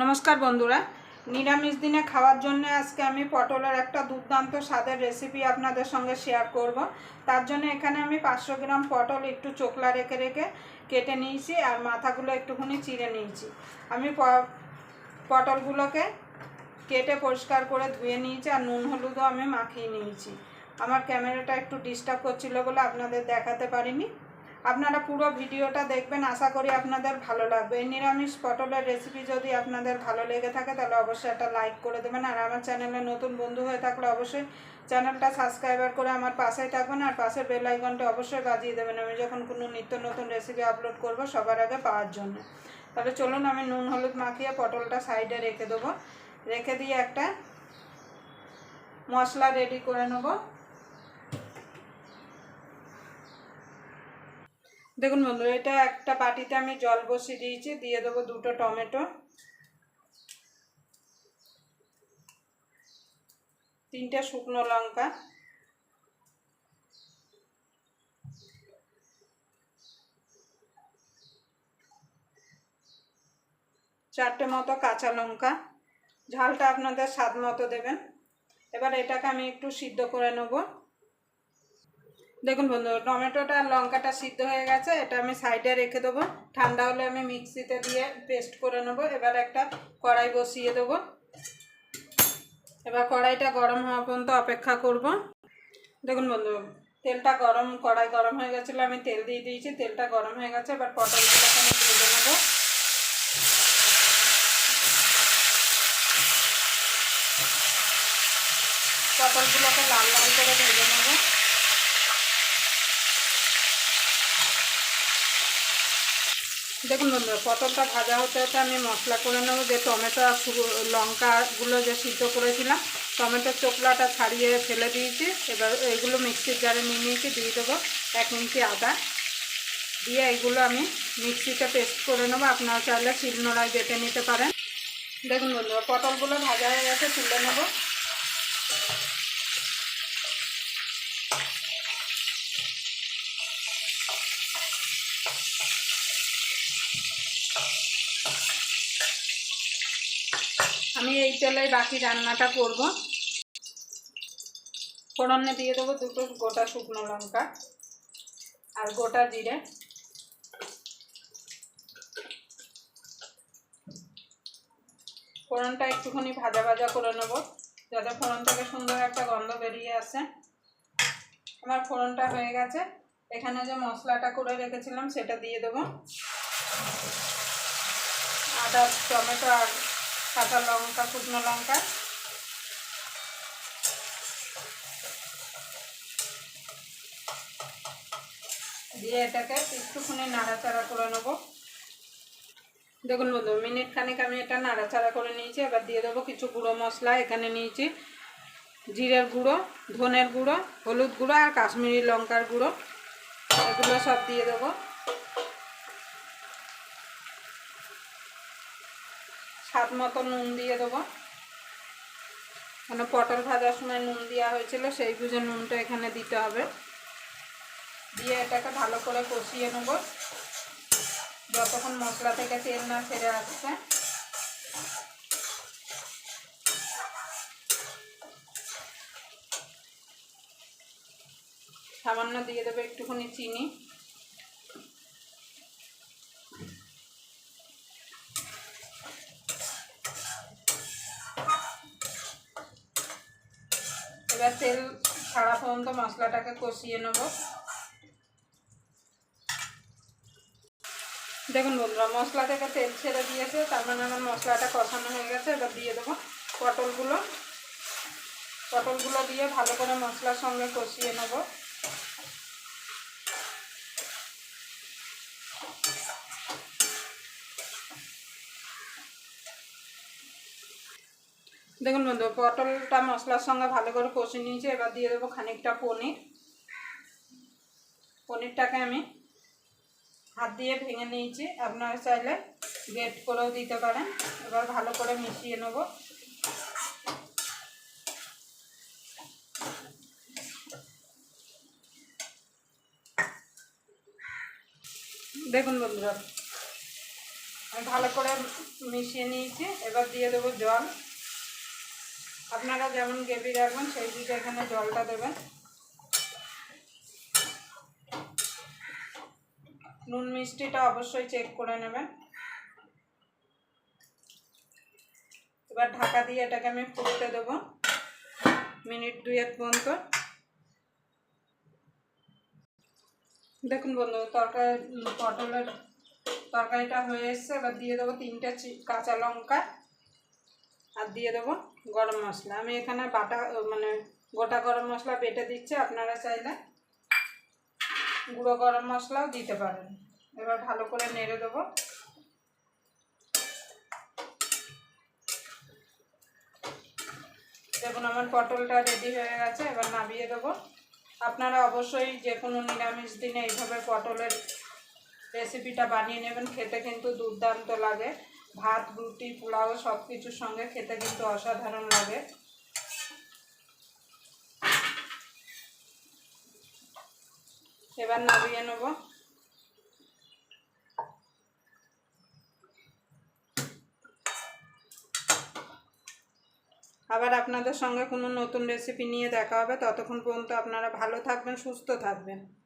নমস্কার বন্ধুরা। নিরামিষ দিনে খাওয়ার জন্য আজকে আমি পটলের একটা দুর্দান্ত স্বাদের রেসিপি আপনাদের সঙ্গে শেয়ার করব। তার জন্য এখানে আমি পাঁচশো গ্রাম পটল একটু চোখলা রেখে রেখে কেটে নিয়েছি আর মাথাগুলো একটুখানি চিড়ে নিয়েছি। আমি পটলগুলোকে কেটে পরিষ্কার করে ধুয়ে নিয়েছি আর নুন হলুদও আমি মাখিয়ে নিয়েছি। আমার ক্যামেরাটা একটু ডিস্টার্ব করছিল বলে আপনাদের দেখাতে পারিনি। আপনারা পুরো ভিডিওটা দেখবেন, আশা করি আপনাদের ভালো লাগবে। এই নিরামিষ পটলের রেসিপি যদি আপনাদের ভালো লেগে থাকে, তাহলে অবশ্যই একটা লাইক করে দেবেন। আর আমার চ্যানেলে নতুন বন্ধু হয়ে থাকলে অবশ্যই চ্যানেলটা সাবস্ক্রাইবার করে আমার পাশেই থাকবেন। আর পাশের বেল আইকনটা অবশ্যই বাজিয়ে দেবেন। আমি যখন কোনো নিত্য নতুন রেসিপি আপলোড করব সবার আগে পাওয়ার জন্য। তাহলে চলুন, আমি নুন, হলুদ মাখিয়ে পটলটা সাইডে রেখে দেবো। রেখে দিয়ে একটা মশলা রেডি করে নেব। দেখুন বন্ধু, এটা একটা বাটিতে আমি জল বসিয়ে দিয়েছি, দিয়ে দেবো দুটো টমেটো। তিনটে শুকনো লঙ্কা। চারটে মতো কাঁচা লঙ্কা। ঝালটা আপনাদের স্বাদ মতো দেবেন। এবার এটাকে আমি একটু সিদ্ধ করে নেব। দেখুন বন্ধু, টমেটোটা আর লঙ্কাটা সিদ্ধ হয়ে গেছে, এটা আমি সাইডে রেখে দেবো। ঠান্ডা হলে আমি মিক্সিতে দিয়ে পেস্ট করে নেব। এবার একটা কড়াই বসিয়ে দেবো। এবার কড়াইটা গরম হওয়া পর্যন্ত অপেক্ষা করব। দেখুন বন্ধু, তেলটা গরম, কড়াই গরম হয়ে গেছিল, আমি তেল দিয়ে দিয়েছি, তেলটা গরম হয়ে গেছে, এবার পটলগুলোকে আমি ভেজে নেব। পটলগুলোকে লাল লাল করে ভেজে নেব। দেখুন বন্ধুরা পটলটা ভাজা হতে হতে আমি মশলা করে নেব। যে টমেটো আর লঙ্কাগুলো যে সিদ্ধ করেছিলাম টমেটোর চোকলাটা ছাড়িয়ে ফেলে দিয়েছি। এবার এইগুলো মিক্সির জারে নিয়ে নিয়েছি, দিয়ে দেবো এক ইঞ্চি আদা। দিয়ে এইগুলো আমি মিক্সিতে পেস্ট করে নেব। আপনারা চাইলে শিলনোড়ায় বেটে নিতে পারেন। দেখুন বন্ধুরা পটলগুলো ভাজা হয়ে গেছে, তুলে নেব। আমি এই তেলে বাকি রান্নাটা করব। ফোড়নে দিয়ে দেবো দুটো গোটা শুকনো লঙ্কা আর গোটা জিরে। ফোড়নটা একটুখানি ভাজা ভাজা করে নেব, যাতে ফোড়ন থেকে সুন্দর একটা গন্ধ বেরিয়ে আসে। আমার ফোড়নটা হয়ে গেছে। এখানে যে মশলাটা করে রেখেছিলাম, সেটা দিয়ে দেবো। আদা, টমেটো আর কাঁচা লঙ্কা, শুকনো লঙ্কা। দিয়ে এটাকে একটুখানি নাড়াচাড়া করে নেব। দেখুন বন্ধু, মিনিট খানিক আমি এটা নাড়াচাড়া করে নিয়েছি। এবার দিয়ে দেবো কিছু গুঁড়ো মশলা, এখানে নিয়েছি জিরের গুঁড়ো, ধনের গুঁড়ো, হলুদ গুঁড়ো আর কাশ্মীরি লঙ্কার গুঁড়ো। এগুলো সব দিয়ে দেবো। স্বাদ মতো নুন দিয়ে দেবো। মানে পটল ভাজার সময় নুন দেওয়া হয়েছিল, সেই বুঝে নুনটা এখানে দিতে হবে। দিয়ে এটাকে ভালো করে কষিয়ে নেব। যতক্ষণ মশলা থেকে তেল না ছেড়ে আসছে। সামান্য দিয়ে দেবো একটুখানি চিনি। এবার তেল ছাড়া পর্যন্ত মশলাটাকে কষিয়ে নেব। দেখুন বন্ধুরা, মশলা থেকে তেল ছেড়ে দিয়েছে, তার মানে আমার মশলাটা কষানো হয়ে গেছে। এবার দিয়ে দেবো পটলগুলো। পটলগুলো দিয়ে ভালো করে মশলার সঙ্গে কষিয়ে নেব। দেখুন বন্ধু, পটলটা মশলার সঙ্গে ভালো করে কষে নিয়েছি, এবার দিয়ে দেবো খানিকটা পনির। পনিরটাকে আমি হাত দিয়ে ভেঙে নিয়েছি, আপনারা চাইলে গ্রেট করেও দিতে পারেন। এবার ভালো করে মিশিয়ে নেব। দেখুন বন্ধুরা, আমি ভালো করে মিশিয়ে নিয়েছি, এবার দিয়ে দেবো জল। আপনারা যেমন গ্রেভি রাখবেন, সেই দিকে এখানে জলটা দেবেন। নুন মিষ্টিটা অবশ্যই চেক করে নেবেন। এবার ঢাকা দিয়ে এটাকে আমি ফুটতে দেবো, মিনিট দুয়েক পর্যন্ত। দেখুন বন্ধু তরকারি, পটলের তরকারিটা হয়ে এসছে। এবার দিয়ে দেবো তিনটে কাঁচা লঙ্কা। আর দিয়ে দেবো গরম মশলা। আমি এখানে বাটা মানে গোটা গরম মশলা বেটে দিচ্ছি, আপনারা চাইলে গুঁড়ো গরম মশলাও দিতে পারেন। এবার ভালো করে নেড়ে দেবো। দেখুন, আমার পটলটা রেডি হয়ে গেছে, এবার নামিয়ে দেবো। আপনারা অবশ্যই যে কোনো নিরামিষ দিনে এইভাবে পটলের রেসিপিটা বানিয়ে নেবেন, খেতে কিন্তু দুর্দান্ত লাগে। ভাত, রুটি, পোলাও সব কিছুর সঙ্গে খেতে কিন্তু অসাধারণ লাগে। এবার নামিয়ে নেব। আবার আপনাদের সঙ্গে কোনো নতুন রেসিপি নিয়ে দেখা হবে। ততক্ষণ পর্যন্ত আপনারা ভালো থাকবেন, সুস্থ থাকবেন।